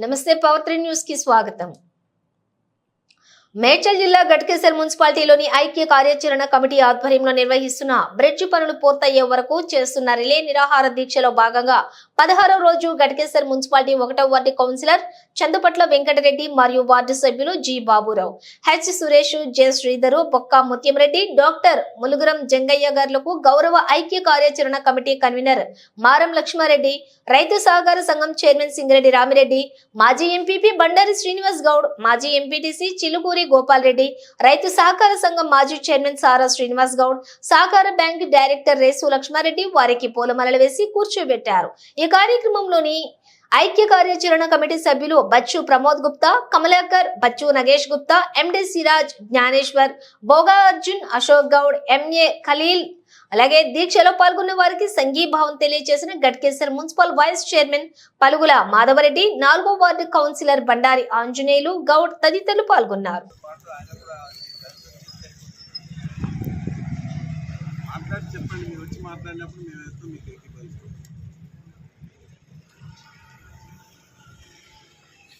నమస్తే power three న్యూస్కి స్వాగతం. మేడ్చల్ జిల్లా గట్కేసర్ మున్సిపాలిటీలోని ఐక్య కార్యాచరణ కమిటీ ఆధ్వర్యంలో నిర్వహిస్తున్న బ్రిడ్జ్ పనులు పూర్తయ్యే వరకు చేస్తున్న రిలే నిరాహార దీక్షలో భాగంగా పదహారవ రోజు గట్కేసర్ మున్సిపాలిటీ ఒకటవ వార్డు కౌన్సిలర్ చందుపట్ల వెంకటరెడ్డి మరియు వార్డు సభ్యులు G Baburao. H Suresh J Sridhar Bokka Muthyamreddy doctor Mulugurum Jangaiah గారులకు గౌరవ ఐక్య కార్యాచరణ కమిటీ కన్వీనర్ మారం లక్ష్మారెడ్డి రైతు సహకార సంఘం చైర్మన్ సింగిరెడ్డి రామిరెడ్డి మాజీ ఎంపీపీ బండారి శ్రీనివాస్ గౌడ్ మాజీ ఎంపీటీసీ చిలుకూరి గోపాల్ రెడ్డి రైతు సహకార సంఘం మాజీ చైర్మన్ సారా శ్రీనివాస్ గౌడ్ సహకార బ్యాంక్ డైరెక్టర్ రేసు లక్ష్మారెడ్డి వారికి పూలమాలలు వేసి కూర్చోబెట్టారు. ఈ కార్యక్రమంలోని ఐక్య కార్యాచరణ కమిటీ సభ్యులు బచ్చు ప్రమోద్ గుప్తా కమలాకర్ బచ్చు నగేష్ గుప్తా ఎండి సిరాజ్ జ్ఞానేశ్వర్ భోగార్జున్ అశోక్ గౌడ్ ఎంఏ ఖలీల్ అలాగే దీక్షలో పాల్గొన్న వారికి సంఘీభావం తెలియజేసిన Ghatkesar municipal vice chairman Palugula Madhavareddy నాలుగో వార్డు కౌన్సిలర్ బండారి ఆంజనేయులు గౌడ్ తదితరులు పాల్గొన్నారు. చెప్పండి మీరు వచ్చి మాట్లాడినప్పుడు మేము మీకు